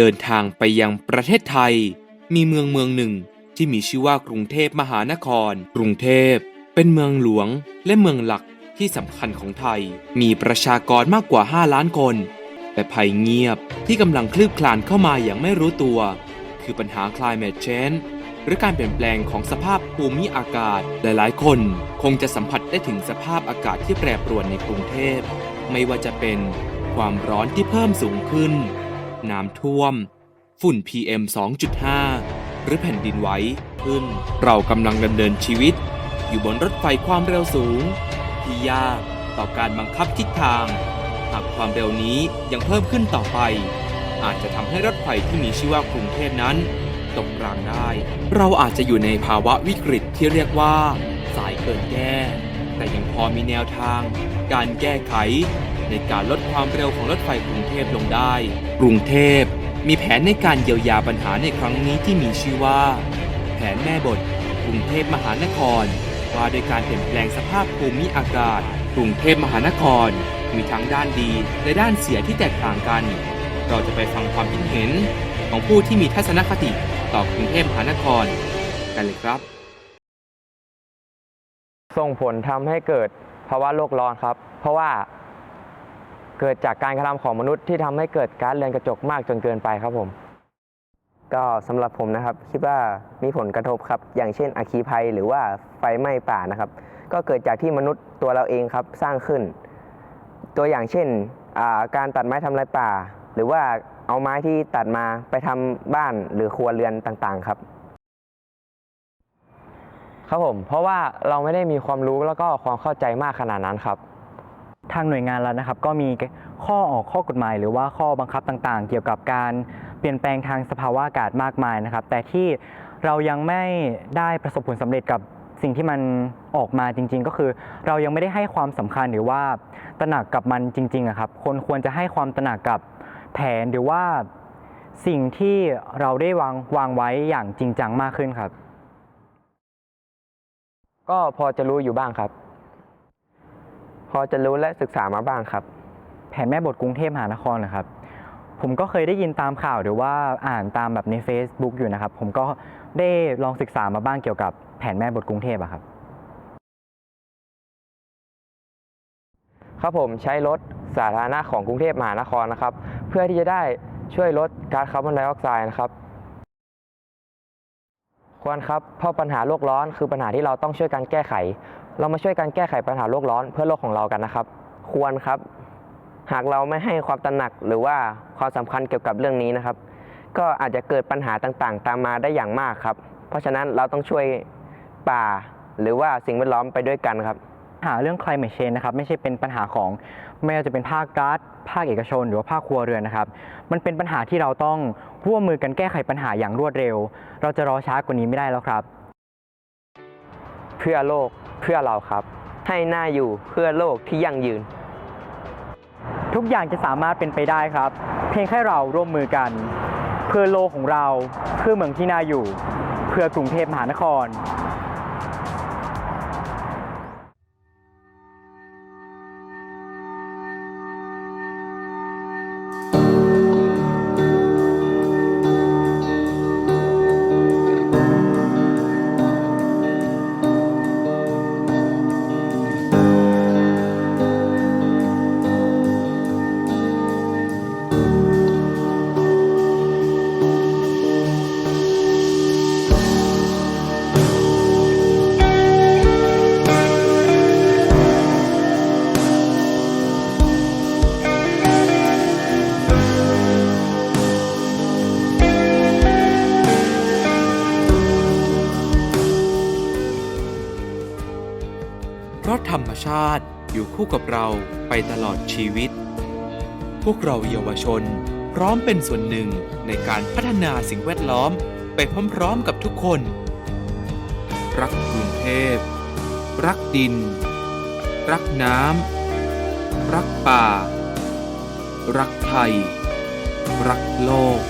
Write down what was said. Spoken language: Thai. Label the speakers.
Speaker 1: เดินทางไปยังประเทศไทย มีเมืองเมืองหนึ่งที่มีชื่อว่ากรุงเทพมหานคร กรุงเทพ เป็นเมืองหลวงและเมืองหลักที่สำคัญของไทย มีประชากรมากกว่า 5 ล้านคน แต่ภัยเงียบที่กำลังคลืบคลานเข้ามาอย่างไม่รู้ตัว คือปัญหา climate change หรือการเปลี่ยนแปลงของสภาพภูมิอากาศ หลายๆ คนคงจะสัมผัสได้ถึงสภาพอากาศที่แปรปรวนในกรุงเทพ ไม่ว่าจะเป็นความร้อนที่เพิ่มสูงขึ้น น้ำท่วม ฝุ่น PM 2.5 หรือแผ่นดินไหวขึ้น เรากำลังดำเนินชีวิต อยู่บนรถไฟความเร็วสูง ที่ยากต่อการบังคับทิศทาง หากความเร็วนี้ยังเพิ่มขึ้นต่อไป อาจจะทำให้รถไฟที่มีชื่อว่ากรุงเทพนั้น ตกรางได้ เราอาจจะอยู่ในภาวะวิกฤตที่เรียกว่า สายเกินแก้แต่ยังพอมีแนวทาง การแก้ไข ในการลดความเร็วของรถไฟกรุงเทพลงได้ กรุงเทพมีแผนในการเยียวยาปัญหาในครั้งนี้ที่มีชื่อว่า แผนแม่บท กรุงเทพมหานคร ว่าโดยการเปลี่ยนแปลงสภาพภูมิอากาศ กรุงเทพมหานคร มีทั้งด้านดีและด้านเสียที่แตกต่างกัน เราจะไปฟังความคิดเห็นของผู้ที่มีทัศนคติต่อกรุงเทพมหานคร กันเลยครับ
Speaker 2: ส่งผลทำให้เกิดภาวะโลกร้อนครับ เพราะว่า เกิดจากการกระทำของมนุษย์ที่ทำให้เกิดก๊าซเรือนกระจกมากจนเกินไปครับผม ก็สำหรับผมนะครับคิดว่ามีผลกระทบครับ อย่างเช่นอัคคีภัยหรือว่าไฟไหม้ป่านะครับ ก็เกิดจากที่มนุษย์ตัวเราเองครับสร้างขึ้น ตัวอย่างเช่นาการตัดไม้ทำลายป่า หรือว่าเอาไม้ที่ตัดมาไปทำบ้านหรือครัวเรือนต่างๆ ครับครับผม เพราะว่าเราไม่ได้มีความรู้แล้วก็ความเข้าใจมากขนาดนั้นครับ
Speaker 3: ทางหน่วยงานเรานะครับก็มีข้อออกข้อกฎหมาย หรือว่าข้อบังคับต่างๆ เกี่ยวกับการเปลี่ยนแปลงทางสภาวะอากาศมากมายนะครับ แต่ที่เรายังไม่ได้ประสบผลสำเร็จกับสิ่งที่มันออกมาจริง ๆ ก็คือ เรายังไม่ได้ให้ความสำคัญหรือว่าตระหนักกับมันจริงๆครับคนควรจะให้ความตระหนักกับแผนหรือว่าสิ่งที่เราได้วางวางไว้อย่างจริงจังมากขึ้นครับ
Speaker 2: ก็พอจะรู้อยู่บ้างครับ พอจะรู้และศึกษามาบ้างครับ
Speaker 3: แผนแม่บทกรุงเทพมหานครนะครับ ผมก็เคยได้ยินตามข่าวหรือว่าอ่านตามแบบใน Facebook อยู่นะครับ ผมก็ได้ลองศึกษามาบ้างเกี่ยวกับแผนแม่บทกรุงเทพอะครับ
Speaker 2: ครับผมใช้รถสาธารณะของกรุงเทพมหานครนะครับ เพื่อที่จะได้ช่วยลดก๊าซคาร์บอนไดออกไซด์นะครับควรครับเพราะปัญหาโลกร้อนคือปัญหาที่เราต้องช่วยกันแก้ไข เรามาช่วยกันแก้ไขปัญหาโลกร้อนเพื่อโลกของเรากันนะครับ ควรครับ หากเราไม่ให้ความตระหนักหรือว่าความสำคัญเกี่ยวกับเรื่องนี้นะครับ ก็อาจจะเกิดปัญหาต่างๆ ตามมาได้อย่างมากครับ เพราะฉะนั้นเราต้องช่วยป่า หรือว่าสิ่งแวดล้อมไปด้วยกันครับ
Speaker 3: หาเรื่อง climate change นะครับไม่ใช่เป็นปัญหาของไม่ว่าจะเป็นภาครัฐภาคเอกชน หรือว่าภาคครัวเรือนนะครับ มันเป็นปัญหาที่เราต้องร่วมมือกันแก้ไขปัญหาอย่างรวดเร็ว เราจะรอช้ากว่านี้ไม่ได้แล้วครับ
Speaker 2: เพื่อโลก เพื่อเราครับ ให้หน้าอยู่เพื่อโลกที่ยั่งยืน
Speaker 3: ทุกอย่างจะสามารถเป็นไปได้ครับ เพียงแค่เราร่วมมือกัน เพื่อโลกของเรา เพื่อเมืองที่น่าอยู่ เพื่อกรุงเทพมหานคร
Speaker 1: ราะธรรมชาติอยู่คู่กับเราไปตลอดชีวิต พวกเราเยาวชน พร้อมเป็นส่วนหนึ่งในการพัฒนาสิ่งแวดล้อมไปพร้อมๆกับทุกคน รักกรุงเทพ รักดิน รักน้ำ รักป่า รักไทย รักโลก